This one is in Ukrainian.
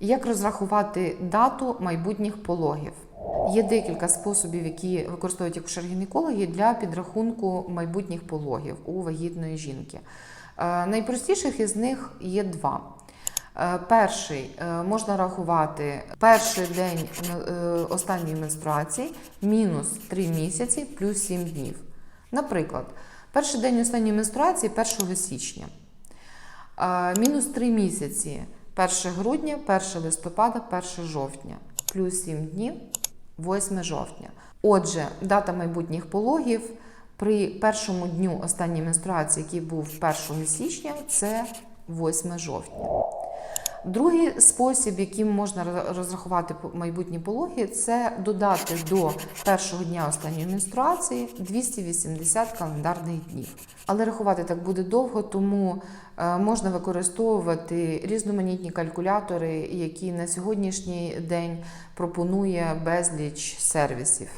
Як розрахувати дату майбутніх пологів? Є декілька способів, які використовують акушер-гінекологи для підрахунку майбутніх пологів у вагітної жінки. Е, Найпростіших із них є два. Е, Перший е, можна рахувати перший день останньої менструації мінус 3 місяці плюс 7 днів. Наприклад, перший день останньої менструації 1 січня. Мінус 3 місяці 1 грудня, 1 листопада, 1 жовтня, плюс 7 днів 8 жовтня. Отже, дата майбутніх пологів при першому дню останньої менструації, який був 1 січня, це 8 жовтня. Другий спосіб, яким можна роз- розрахувати майбутні пологи, це додати до першого дня останньої менструації 280 календарних днів. Але рахувати так буде довго, тому е, можна використовувати різноманітні калькулятори, які на сьогоднішній день пропонує безліч сервісів.